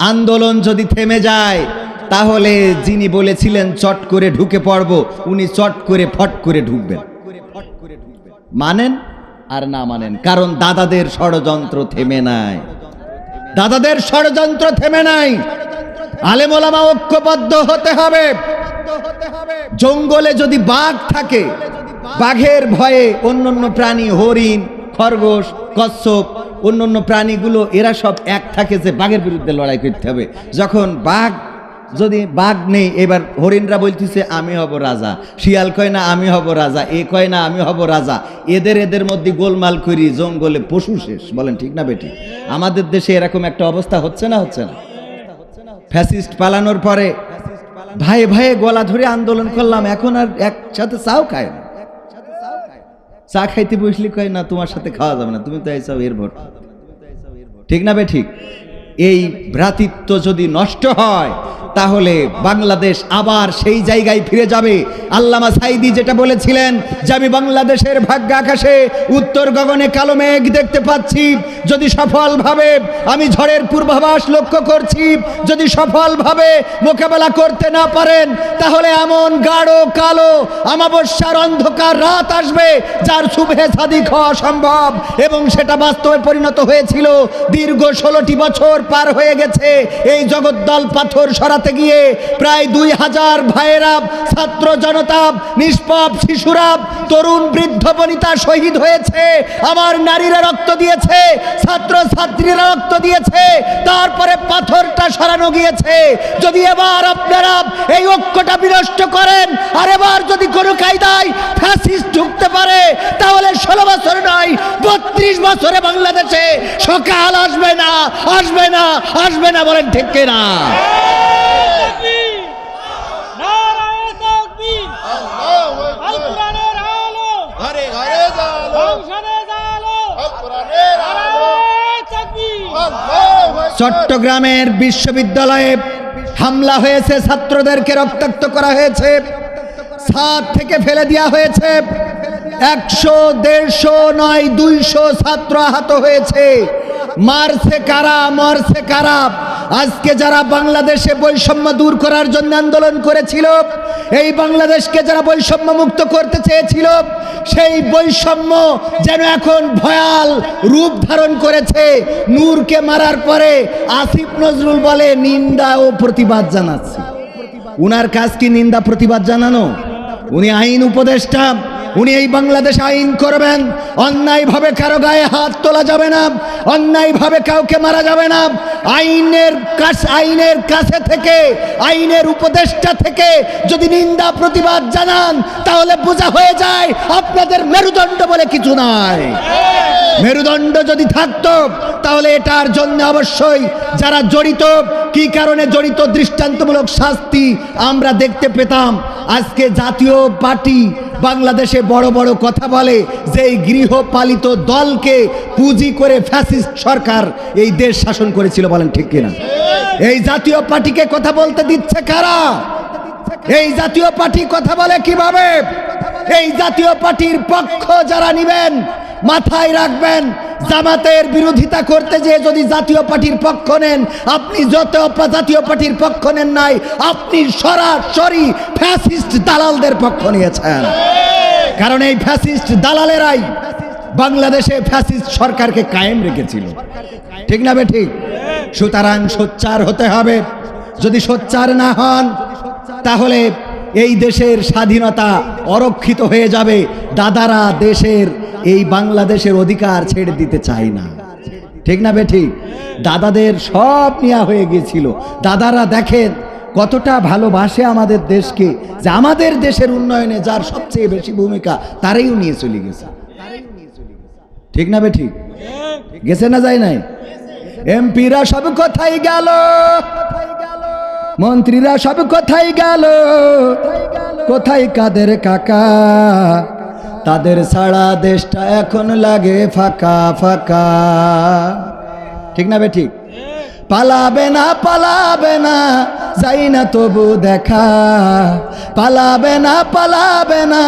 আন্দোলন যদি থেমে যায়, তাহলে যিনি বলেছিলেন, চট করে ঢুকে পড়ব, উনি চট করে ফট করে ঢুকবেন। মানেন আর না মানেন? কারণ দাদাদের ষড়যন্ত্র থেমে নাই। দাদাদের ষড়যন্ত্র থেমে নাই। আলেমোলামা ঐক্যবদ্ধ হতে হবে। জঙ্গলে যদি বাঘ থাকে, বাঘের ভয়ে অন্যান্য প্রাণী হরিণ, খরগোশ, কচ্ছপ অন্যান্য প্রাণীগুলো, এরা সব এক থাকে যে বাঘের বিরুদ্ধে লড়াই করতে হবে। যখন বাঘ, যদি বাঘ নেই, এবার হরিণরা বলতেছে, আমি হব রাজা। শিয়াল কয়, না, আমি হব রাজা। এ কয়, না, আমি হব রাজা। এদের এদের মধ্যে গোলমাল করি, জঙ্গলে পশু শেষ। বলেন ঠিক না বেটি? আমাদের দেশে এরকম একটা অবস্থা হচ্ছে না হচ্ছে না? ফ্যাসিস্ট পালানোর পরে ভাই ভাই গলা ধরে আন্দোলন করলাম, এখন আর একসাথে চাও খায় চা খাইতে বসলে কয়, না, তোমার সাথে খাওয়া যাবে না, তুমি তো এইসব এর ভোট। ঠিক না বে ঠিক? এই ভ্রাতৃত্ব যদি নষ্ট হয় তাহলে বাংলাদেশ আবার সেই জায়গায় ফিরে যাবে। আল্লামা সাইদি যেটা বলেছিলেন যে, আমি বাংলাদেশের ভাগ্য আকাশে উত্তর গগনে কালো মেঘ দেখতে পাচ্ছি। যদি সফলভাবে আমি ঝড়ের পূর্বাভাস লক্ষ্য করছি, যদি সফলভাবে মোকাবেলা করতে না পারেন, তাহলে এমন গাঢ়, কালো আমাবস্যার অন্ধকার রাত আসবে যার শুভে সাদিক হওয়া সম্ভব। এবং সেটা বাস্তবে পরিণত হয়েছিল। দীর্ঘ ষোলোটি বছর পার হয়ে গেছে। এই জগদ্দল পাথর সরাতে গিয়ে প্রায় দুই হাজার ভাইয়েরা, ছাত্র জনতা, নিষ্পাপ শিশুরা, তরুণ বৃদ্ধ বনিতা শহীদ হয়েছে। আমার নারীরা রক্ত দিয়েছে, ছাত্র ছাত্রীরা রক্ত দিয়েছে, তারপরে পাথরটা সরানো গিয়েছে। যদি এবার আপনারা এই ঐক্যটা বিনষ্ট করেন, আর এবার যদি কোনো কায়দায় ফ্যাসিস্ট ঢুকতে পারে, তাহলে ষোলো বছর নয়, বত্রিশ বছরে বাংলাদেশে সকাল আসবে না আসবে না আসবে না বলেন ঠিক না নারায়ে তাকবীর আল কোরআনের আলো ঘরে ঘরে জালো। কোরআনের আলো চট্টগ্রামের বিশ্ববিদ্যালয়ে হামলা হয়েছে ছাত্রদেরকে রক্তাক্ত করা হয়েছে। ছাদ থেকে ফেলে দেওয়া হয়েছে। একশো দেড়শো নয় দুইশো ছাত্র আহত হয়েছে। মারছে কারা মরছে কারা? আজকে যারা বাংলাদেশে বৈষম্য দূর করার জন্য আন্দোলন করেছিল, এই বাংলাদেশকে যারা বৈষম্য মুক্ত করতে চেয়েছিল, সেই বৈষম্য যেন এখন ভয়াল রূপ ধারণ করেছে। নূরকে মারার পরে আসিফ নজরুল বলে, নিন্দা ও প্রতিবাদ জানাচ্ছে। উনার কাজ কি নিন্দা, প্রতিবাদ জানানো? উনি আইন উপদেষ্টা। উনি এই বাংলাদেশ আইন করবেন। অন্যায়ভাবে কারও গায়ে হাত তোলা যাবে না, অন্যায়ভাবে কাউকে মারা যাবে না। আইনের কাছ আইনের কাছে থেকে, আইনের উপদেষ্টা থেকে যদি নিন্দা, প্রতিবাদ জানান, তাহলে বোঝা হয়ে যায় আপনাদের মেরুদণ্ড বলে কিছু নাই। মেরুদণ্ড যদি থাকতো, তাহলে এটার জন্য অবশ্যই যারা জড়িত, কি কারণে জড়িত, দৃষ্টান্তমূলক শাস্তি আমরা দেখতে পেতাম। আজকে জাতীয় পার্টি বাংলাদেশে বড় বড় কথা বলে যে এই গৃহপালিত দলকে পুঁজি করে ফ্যাসিস্ট সরকার এই দেশ শাসন করেছিল, বলেন ঠিক কিনা? এই জাতীয় পার্টিকে কথা বলতে দিচ্ছে কারা? এই জাতীয় পার্টি কথা বলে কীভাবে? এই জাতীয় পার্টির পক্ষ যারা নিবেন মাথায় রাখবেন, জামাতের বিরোধিতা করতে যে যদি জাতীয় পার্টির পক্ষ নেন, আপনি যত জাতীয় পার্টির পক্ষ নেন নাই, আপনি সরাসরি ফ্যাসিস্ট দালালদের পক্ষ নিয়েছেন। কারণ এই ফ্যাসিস্ট দালালেরাই বাংলাদেশে ফ্যাসিস্ট সরকারকে কায়েম রেখেছিল। ঠিক না বে ঠিক? সুতরাং সোচ্চার হতে হবে। যদি সোচ্চার না হন, তাহলে এই দেশের স্বাধীনতা অরক্ষিত হয়ে যাবে। দাদারা দেশের এই বাংলাদেশের অধিকার ছেড়ে দিতে চায় না। ঠিক না বে ঠিক? দাদাদের সব নেওয়া হয়ে গিয়েছিল। দাদারা দেখেন কতটা ভালোবাসে আমাদের দেশকে, যে আমাদের দেশের উন্নয়নে যার সবচেয়ে বেশি ভূমিকা তারাইও নিয়ে চলে গেছে। ঠিক না বে ঠিক? গেছে না যায় নাই? এমপিরা সব কোথায় গেল। মন্ত্রীরা সব কোথায় গেল। কোথায় কাদের কাকা? তাদের সারা দেশটা এখন লাগে ফাঁকা ফাঁকা। ঠিক না বে ঠিক? পালাবে না পালাবে না, যাই না তবু দেখা। পালাবে না পালাবে না,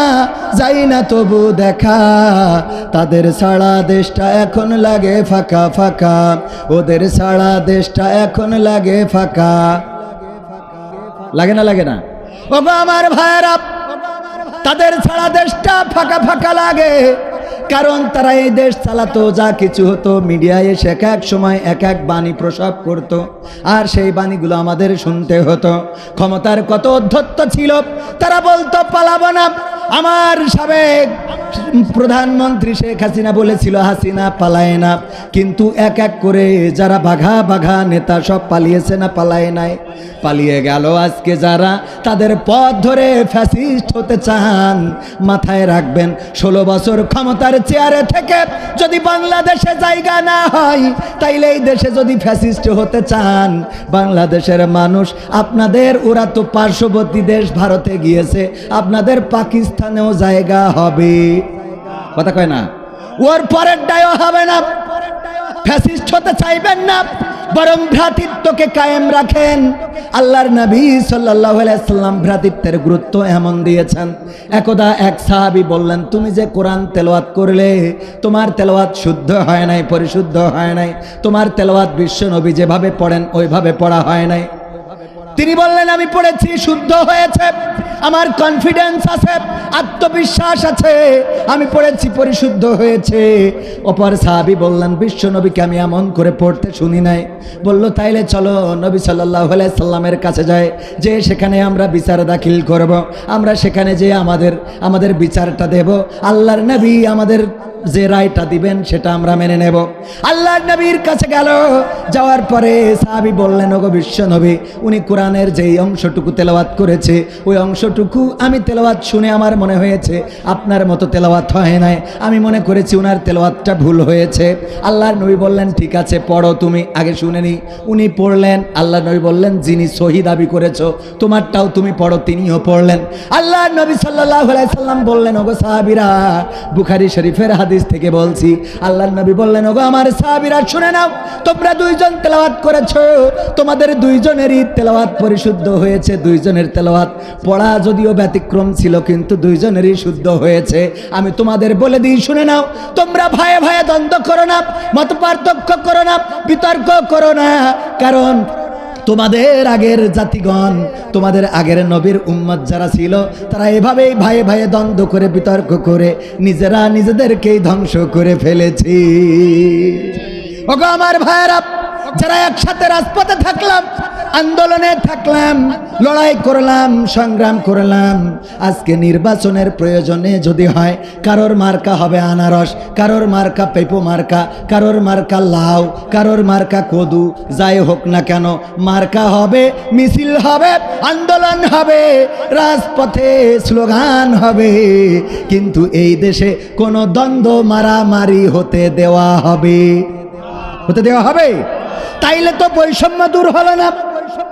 যাই না তবু দেখা। তাদের সারা দেশটা এখন লাগে ফাঁকা ফাঁকা। ওদের সারা দেশটা এখন লাগে ফাঁকা। লাগে না লাগে না? ও আমার ভাইয়েরা তাদের ছাড়া দেশটা ফাঁকা ফাঁকা লাগে। কারণ তারা এই দেশ চালাতো, যা কিছু হতো, মিডিয়ায় এসে এক এক সময় এক এক বাণী প্রসব করত। আর সেই বাণীগুলো আমাদের শুনতে হতো। ক্ষমতার কত অধ্যত্ত ছিল, তারা বলতো, পালাবো না। আমার সাবেক প্রধানমন্ত্রী শেখ হাসিনা বলেছিল, হাসিনা পালায় না। কিন্তু এক এক করে যারা বাঘা বাঘা নেতা সব পালিয়েছে না পালায় নাই? পালিয়ে গেল আজকে যারা। তাদের পথ ধরে ফ্যাসিস্ট হতে চান, মাথায় রাখবেন, ষোলো বছর ক্ষমতার চেয়ারে থেকে যদি বাংলাদেশে জায়গা না হয় তাইলে এই দেশে যদি ফ্যাসিস্ট হতে চান, বাংলাদেশের মানুষ, আপনাদের, ওরা তো পার্শ্ববর্তী দেশ ভারতে গিয়েছে, আপনাদের পাকিস্তানেও জায়গা হবে। কথা কয় না? ওর পরের ডায়ও হবে না। চাইবেন না। বরং ভ্রাতৃত্বকে কায়েম রাখেন। আল্লাহর সাল্লাম ভ্রাতৃত্বের গুরুত্ব এমন দিয়েছেন। একদা এক সাহাবী বললেন, তুমি যে কোরআন করলে, তোমার শুদ্ধ হয় নাই, পরিশুদ্ধ হয় নাই। তোমার তেলাওয়াত বিশ্ব নবী যেভাবে পড়েন, ওইভাবে পড়া হয় নাই। তিনি বললেন, আমি পড়েছি, শুদ্ধ হয়েছে, আমার কনফিডেন্স আছে, আত্মবিশ্বাস আছে, আমি পড়েছি, পরিশুদ্ধ হয়েছে। অপর সাহাবি বললেন, বিশ্ব নবীকে আমি এমন করে পড়তে শুনি নাই। বলল, তাইলে চলো, নবী সাল্লাহ সাল্লামের কাছে যায় যে সেখানে আমরা বিচার দাখিল করব। আমরা সেখানে যে আমাদের আমাদের বিচারটা দেব। আল্লাহর নবী আমাদের যে রায়টা দিবেন, সেটা আমরা মেনে নেব। আল্লাহর নবীর কাছে গেল, যাওয়ার পরে সাহাবি বললেন, ওগো বিশ্ব নবী, উনি কোরআনের যেই অংশটুকু তেলাওয়াত করেছে, ওই অংশটুকু আমি তেলাওয়াত শুনে আমার মনে হয়েছে, আপনার মতো তেলাওয়াত হয় নাই। আমি মনে করেছি ওনার তেলাওয়াতটা ভুল হয়েছে। আল্লাহর নবী বললেন, ঠিক আছে, পড়ো তুমি, আগে শুনে নি। উনি পড়লেন আল্লাহ নবী বললেন, যিনি সহি দাবি করেছ, তোমারটাও তুমি পড়ো, তিনিও পড়লেন। আল্লাহ নবী সাল্লাহ সাল্লাম বললেন, ওগো সাহাবিরা, বুখারি শরীফের হাদিস থেকে বলছি। আল্লাহ নবী বললেন, ওগো আমার সাহাবিরা, শুনে নাও, তোমরা দুইজন তেলাওয়াত করেছ। তোমাদের দুইজনেরই তেলাওয়াত পরিশুদ্ধ হয়েছে, দুইজনের তেলাওয়াত পড়া যদিও ব্যতিক্রম ছিল, কিন্তু দুইজনেরই শুদ্ধ হয়েছে। আমি তোমাদের বলে দিই, শুনে নাও, তোমরা ভাইয়ে ভাইয়ে দ্বন্দ্ব করো না মত পার্থক্য করো না, বিতর্ক করো না, কারণ তোমাদের আগের জাতিগণ, তোমাদের আগের নবীর উম্মত যারা ছিল, তারা এভাবেই ভাই ভাইয়ে দ্বন্দ্ব করে, বিতর্ক করে, নিজেরা নিজেদেরকেই ধ্বংস করে ফেলেছি। ওগো আমার ভাইয়েরা, যারা একসাথে রাজপথে থাকলাম আন্দোলনে থাকলাম, লড়াই করলাম, সংগ্রাম করলাম। আজকে নির্বাচনের প্রয়োজনে যদি হয়, কারোর মার্কা হবে আনারস, কারোর মার্কা পেপো মার্কা, কারোর মার্কা লাউ, কারোর মার্কা কদু, যাই হোক না কেন, মার্কা হবে, মিছিল হবে, আন্দোলন হবে, রাজপথে স্লোগান হবে। কিন্তু এই দেশে কোনো দ্বন্দ্ব মারামারি হতে দেওয়া হবে। হতে দেওয়া হবে? তাইলে তো বৈষম্য দূর হলো না।